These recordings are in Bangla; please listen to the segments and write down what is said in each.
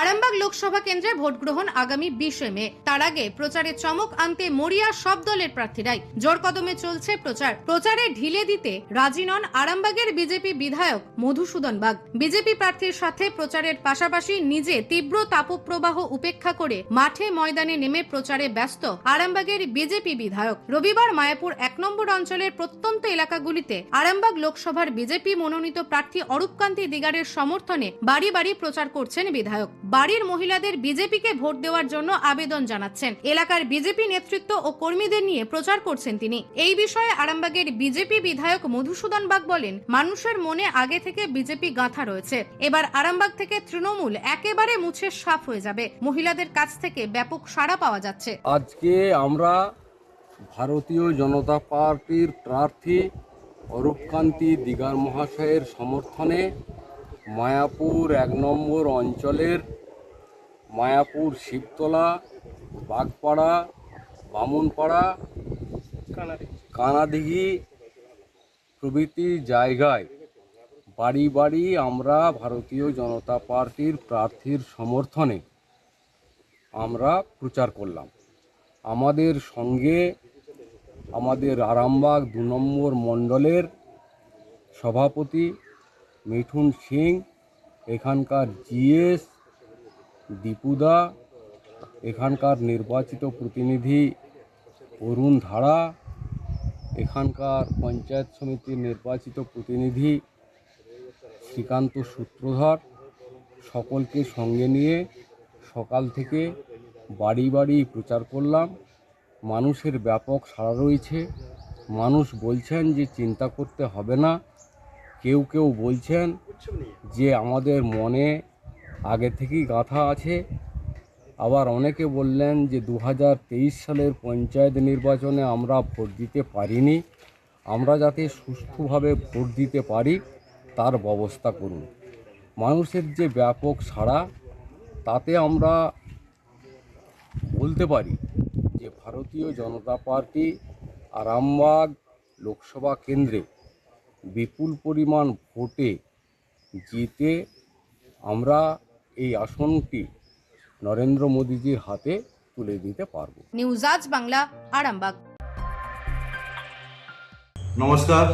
আরামবাগ লোকসভা কেন্দ্রে ভোট গ্রহণ আগামী বিশে মে। তার আগে প্রচারে চমক আনতে মরিয়া সব দলের প্রার্থীরাই। জোর কদমে চলছে প্রচার। প্রচারে ঢিলে দিতে রাজি নন আরামবাগের বিজেপি বিধায়ক মধুসূদন বাগ। বিজেপি প্রার্থীর সাথে প্রচারের পাশাপাশি নিজে তীব্র তাপপ্রবাহ উপেক্ষা করে মাঠে ময়দানে নেমে প্রচারে ব্যস্ত আরামবাগের বিজেপি বিধায়ক। রবিবার মায়াপুর এক নম্বর অঞ্চলের প্রত্যন্ত এলাকাগুলিতে আরামবাগ লোকসভার বিজেপি মনোনীত প্রার্থী অরূপকান্তি দিগারের সমর্থনে বাড়ি বাড়ি প্রচার করছেন বিধায়ক। বাড়ির মহিলাদের বিজেপিকে ভোট দেওয়ার জন্য আবেদন জানাচ্ছেন। এলাকার বিজেপি নেতৃত্ব ও কর্মীদের নিয়ে প্রচার করছেন তিনি। এই বিষয়ে আরামবাগের বিজেপি বিধায়ক মধুসূদন বাগ বলেন, মানুষের মনে আগে থেকে বিজেপি গাঁথা রয়েছে। এবার আরামবাগ থেকে তৃণমূল একেবারে মুছে সাফ হয়ে যাবে। মহিলাদের কাছ থেকে ব্যাপক সাড়া পাওয়া যাচ্ছে। আজকে আমরা ভারতীয় জনতা পার্টির প্রার্থী অরূপকান্তি দিগার মহাশয়ের সমর্থনে মায়াপুর এক নম্বর অঞ্চলের মায়াপুর শিবতলা, বাগপাড়া, বামুনপাড়া কানাদিঘি প্রভৃতি জায়গায় বাড়ি বাড়ি আমরা ভারতীয় জনতা পার্টির প্রার্থীর সমর্থনে আমরা প্রচার করলাম। আমাদের সঙ্গে আমাদের আরামবাগ দু নম্বর মণ্ডলের সভাপতি মিঠুন সিং, এখানকার জিএস, দীপুদা, এখানকার নির্বাচিত প্রতিনিধি অরুণ ধারা, এখানকার পঞ্চায়েত সমিতির নির্বাচিত প্রতিনিধি শ্রীকান্ত সূত্রধর। সকলকে সঙ্গে নিয়ে সকাল থেকে বাড়ি বাড়ি প্রচার করলাম। মানুষের ব্যাপক সাড়া রয়েছে। মানুষ বলছেন যে চিন্তা করতে হবে না। কেউ কেউ বলছেন যে আমাদের মনে আগে থেকেই গাঁথা আছে। আবার অনেকে বললেন যে দু হাজার তেইশ সালের পঞ্চায়েত নির্বাচনে আমরা ভোট দিতে পারিনি। আমরা যাতে সুষ্ঠুভাবে ভোট দিতে পারি, তার ব্যবস্থা করুন। মানুষের যে ব্যাপক সাড়া, তাতে আমরা বলতে পারি যে ভারতীয় জনতা পার্টি আরামবাগ লোকসভা কেন্দ্রে বিপুল পরিমাণ ভোটে জিতে আমরা এই আসনটি নরেন্দ্র মোদীজির হাতে তুলে দিতে পারব। নিউজ আজ বাংলা আরামবাগ। নমস্কার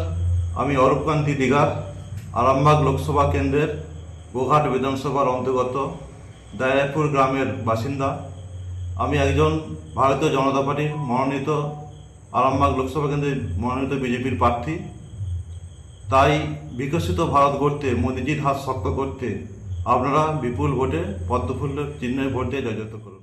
আমি অরূপকান্তি দিঘা আরামবাগ লোকসভা কেন্দ্রের গোঘাট বিধানসভার অন্তর্গত দায়াপুর গ্রামের বাসিন্দা। আমি একজন ভারতীয় জনতা পার্টির মনোনীত আরামবাগ লোকসভা কেন্দ্রের মনোনীত বিজেপির প্রার্থী। তাই বিকশিত ভারত গড়তে মোদিজির হাত শক্ত করতে আপনারা বিপুল ভোটে পদ্মফুল্ল চিহ্নের ভোট দিয়ে জয়যুক্ত করুন।